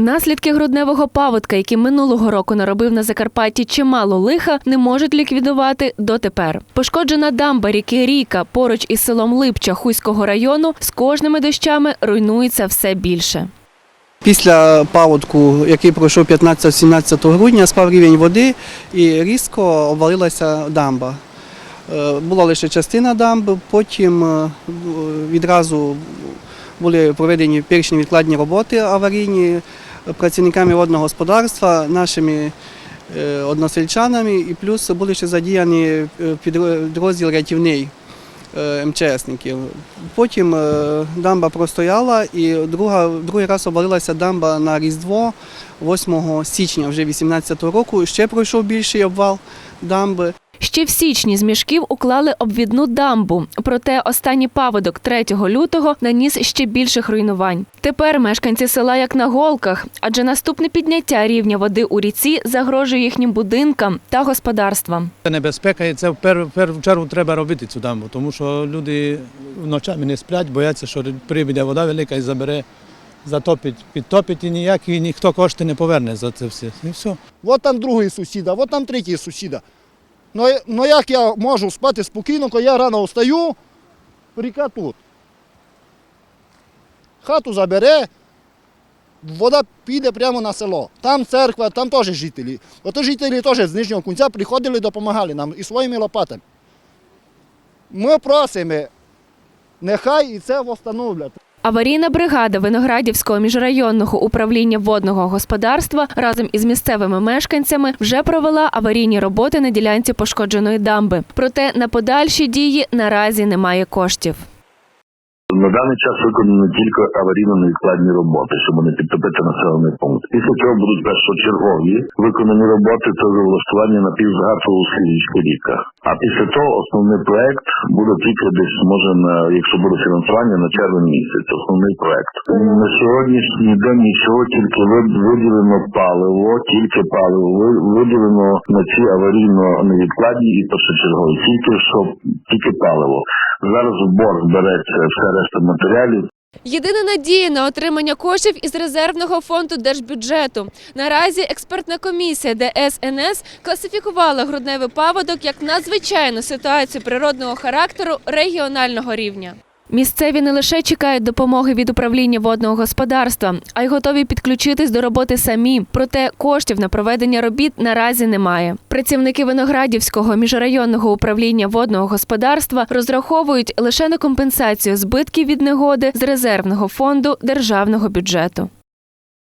Наслідки грудневого паводка, який минулого року наробив на Закарпатті чимало лиха, не можуть ліквідувати дотепер. Пошкоджена дамба ріки Ріка поруч із селом Липча Хуйського району з кожними дощами руйнується все більше. Після паводку, який пройшов 15-17 грудня, спав рівень води і різко обвалилася дамба. Е, Була лише частина дамби, потім е, відразу були проведені перші відкладні роботи аварійні працівниками водного господарства, нашими е, односельчанами, і плюс були ще задіяні е, підрозділ рятівний е, МЧСників. Потім дамба простояла і друга, другий раз обвалилася дамба на Різдво 8 січня вже 2018 року. Ще пройшов більший обвал дамби. Ще в січні з мішків уклали обвідну дамбу. Проте останній паводок 3 лютого наніс ще більших руйнувань. Тепер мешканці села як на голках, адже наступне підняття рівня води у ріці загрожує їхнім будинкам та господарствам. Це небезпека, і це в першу чергу треба робити цю дамбу, тому що люди ночами не сплять, бояться, що прибіде вода велика і забере, затопить, підтопить і ніякі ніхто кошти не поверне за це все. І все. От там другий сусіда, от там третій сусіда. Ну, ну як я можу спати спокійно, коли я рано встаю, ріка тут. Хату забере, вода піде прямо на село. Там церква, там теж жителі. Ото жителі теж з нижнього кінця приходили, допомагали нам і своїми лопатами. Ми просимо, нехай і це встановлять. Аварійна бригада Виноградівського міжрайонного управління водного господарства разом із місцевими мешканцями вже провела аварійні роботи на ділянці пошкодженої дамби. Проте на подальші дії наразі немає коштів. На даний час виконані тільки аварійно-невідкладні роботи, щоб не підтопити населений пункт. Після цього будуть першочергові виконані роботи це влаштування напівзгату у слідчі ріка. А після того основний проект буде тільки десь може на якщо буде фінансування на червень місяць. Основний проект на сьогоднішній день нічого тільки ви- виділено паливо, тільки паливо ви- виділено на ці аварійно-невідкладні і першочергові. Тільки що тільки паливо. Зараз в борг береться все решта матеріалів. Єдина надія на отримання коштів із резервного фонду держбюджету. Наразі експертна комісія ДСНС класифікувала грудневий паводок як надзвичайну ситуацію природного характеру регіонального рівня. Місцеві не лише чекають допомоги від управління водного господарства, а й готові підключитись до роботи самі. Проте коштів на проведення робіт наразі немає. Працівники Виноградівського міжрайонного управління водного господарства розраховують лише на компенсацію збитків від негоди з резервного фонду державного бюджету.